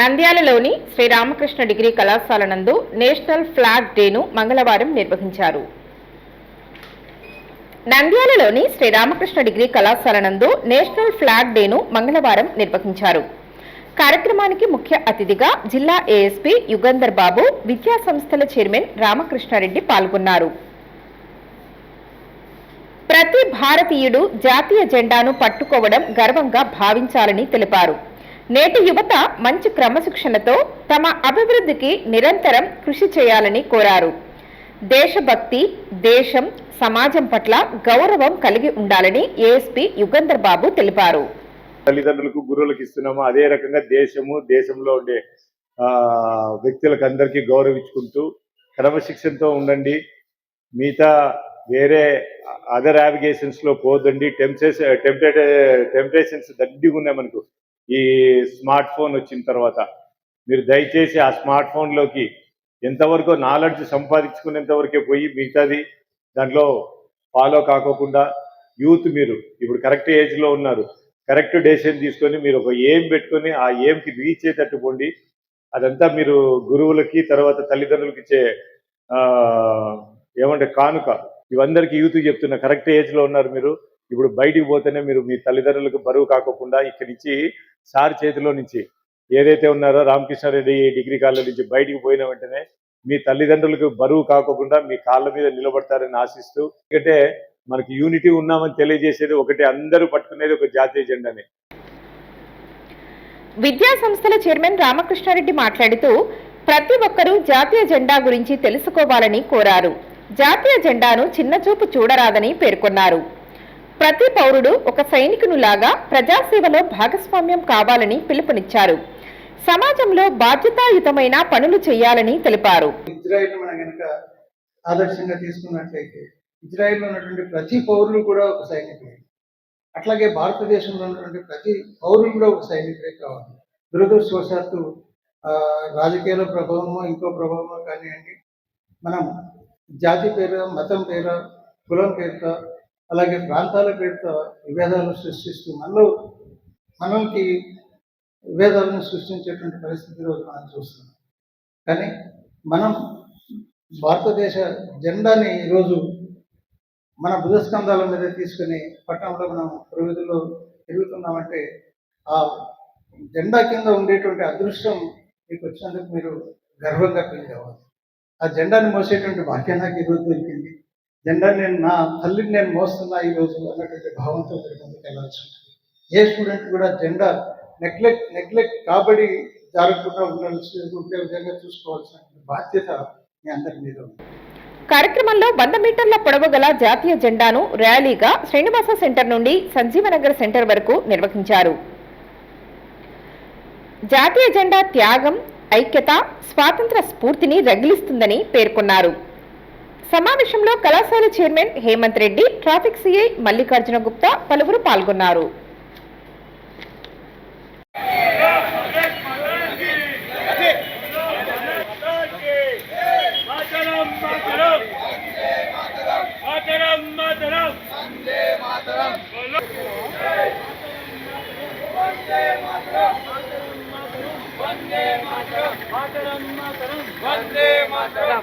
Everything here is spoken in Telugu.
నంద్యాలలోని శ్రీరామకృష్ణ డిగ్రీ కళాశాల నందు నేషనల్ ఫ్లాగ్ డేను మంగళవారం నిర్వహించారు. నంద్యాలలోని శ్రీరామకృష్ణ డిగ్రీ కళాశాల నందు నేషనల్ ఫ్లాగ్ డేను మంగళవారం నిర్వహించారు. కార్యక్రమానికి ముఖ్య అతిథిగా జిల్లా ఏఎస్పీ యుగంధర్ బాబు విద్యా సంస్థల చైర్మన్ రామకృష్ణారెడ్డి పాల్గొన్నారు. ప్రతి భారతీయుడు జాతీయ జెండాను పట్టుకోవడం గర్వంగా భావించాలని తెలిపారు. నేటి యువత మంచి క్రమశిక్షణతో తమ అభివృద్ధికి నిరంతరం కృషి చేయాలని కోరారు. దేశభక్తి దేశం సమాజం పట్ల గౌరవం కలిగి ఉండాలని ఏఎస్పీ యుగంధర్ బాబు తెలిపారు. తల్లిదండ్రులకు గురువులకు ఇస్తున్నామో. అదే రకంగా దేశము దేశంలో ఉండే వ్యక్తులకు అందరికీ గౌరవించుకుంటూ క్రమశిక్షణతో ఉండండి. మిగతా వేరే అదర్ యావిగేషన్స్లో పోదండి. టెంప్టేషన్ టెంప్టేషన్స్ దండిగా ఉన్నాయి మనకు. ఈ స్మార్ట్ ఫోన్ వచ్చిన తర్వాత మీరు దయచేసి ఆ స్మార్ట్ ఫోన్లోకి ఎంతవరకు నాలెడ్జ్ సంపాదించుకునేంతవరకే పోయి మిగతాది దాంట్లో ఫాలో కాకోకుండా యూత్ మీరు ఇప్పుడు కరెక్ట్ ఏజ్లో ఉన్నారు కరెక్ట్ డెసిషన్ తీసుకొని మీరు ఒక ఏం పెట్టుకొని ఆ ఏంకి రీచ్ అయ్యేటట్టు పోండి. అదంతా మీరు గురువులకి తర్వాత తల్లిదండ్రులకి ఇచ్చే ఏమంటే కానుక. ఇవందరికీ యూత్ చెప్తున్నా కరెక్ట్ ఏజ్లో ఉన్నారు మీరు. ఇప్పుడు బయటికి పోతేనే మీరు మీ తల్లిదండ్రులకు బరువు కాకోకుండా ఇక్కడి నుంచి సార్ చేతిలో నుంచి ఏదైతే ఉన్నారో రామకృష్ణారెడ్డి డిగ్రీ కాలేజ్ నుంచి బయటికి పోయిన వెంటనే మీ తల్లిదండ్రులకు బరువు కాకోకుండా మీ కాళ్ళ మీద నిలబడతారని ఆశిస్తూ ఎందుకంటే మనకి యూనిటీ ఉన్నామని తెలియజేసేది ఒకటి అందరూ పట్టుకునేది ఒక జాతీయ జెండానే. విద్యా సంస్థల చైర్మన్ రామకృష్ణారెడ్డి మాట్లాడుతూ ప్రతి ఒక్కరూ జాతీయ జెండా గురించి తెలుసుకోవాలని కోరారు. జాతీయ జెండాను చిన్నచూపు చూడరాదని పేర్కొన్నారు. ప్రతి పౌరుడు ఒక సైనికునిలాగా ప్రజాసేవలో భాగస్వామ్యం కావాలని పిలుపునిచ్చారు. సమాజంలో బాధ్యతాయుతమైన పనులు చేయాలని తెలిపారు. ఇజ్రాయెల్ మనం కనుక ఆదర్శంగా తీసుకున్నట్లయితే ఇజ్రాయెల్లో ఉన్నటువంటి ప్రతి పౌరులు కూడా ఒక సైనికులే. అట్లాగే భారతదేశంలో ఉన్నటువంటి ప్రతి పౌరులు కూడా ఒక సైనికులే కావాలి. దురదృష్టవశాత్తు ఆ, రాజకీయాల ప్రభావమో ఇంకో ప్రభావమో కానివ్వండి మనం జాతి పేరు మతం పేరు కులం పేరుతో అలాగే ప్రాంతాల పేరుతో విభేదాలను సృష్టిస్తూ మనలో మనకి విభేదాలను సృష్టించేటువంటి పరిస్థితి రోజు మనం చూస్తున్నాం. కానీ మనం భారతదేశ జెండాని ఈరోజు మన బుధస్కంధాల మీద తీసుకుని పట్టణంలో మనం ప్రగతిలో తిరుగుతున్నామంటే ఆ జెండా కింద ఉండేటువంటి అదృష్టం మీకు వచ్చినందుకు మీరు గర్వంగా ఫీల్ కావాలి ఆ జెండాని మోసేటువంటి భాగ్యం నాకు ఈరోజు దొరికింది. జెండర్ నేను నా తల్లిని నేను మోస్తున్నా ఈరోజు అన్నటువంటి భావంతో మీరు ముందుకు వెళ్ళాల్సి ఉంటుంది. ఏ స్టూడెంట్ కూడా జెండా నెగ్లెక్ట్ నెగ్లెక్ట్ కాబడి జారకుండా ఉండాల్సి ఉండే విధంగా చూసుకోవాల్సిన బాధ్యత మీ అందరి మీద ఉంది. కార్యక్రమంలో వంద మీటర్ల పొడవు గల జాతీయ జెండాను ర్యాలీగా శ్రీనివాస సెంటర్ నుండి సంజీవనగర్ సెంటర్ వరకు నిర్వహించారు. జాతీయ జెండా త్యాగం ఐక్యత స్వాతంత్ర స్ఫూర్తిని రగిలిస్తుందని పేర్కొన్నారు. సమావేశంలో కళాశాల chairman Hemanth Reddy traffic CI Mallikarjuna Gupta పలువురు పాల్గొన్నారు. వందే మాతరం మాతరం వందే మాతరం.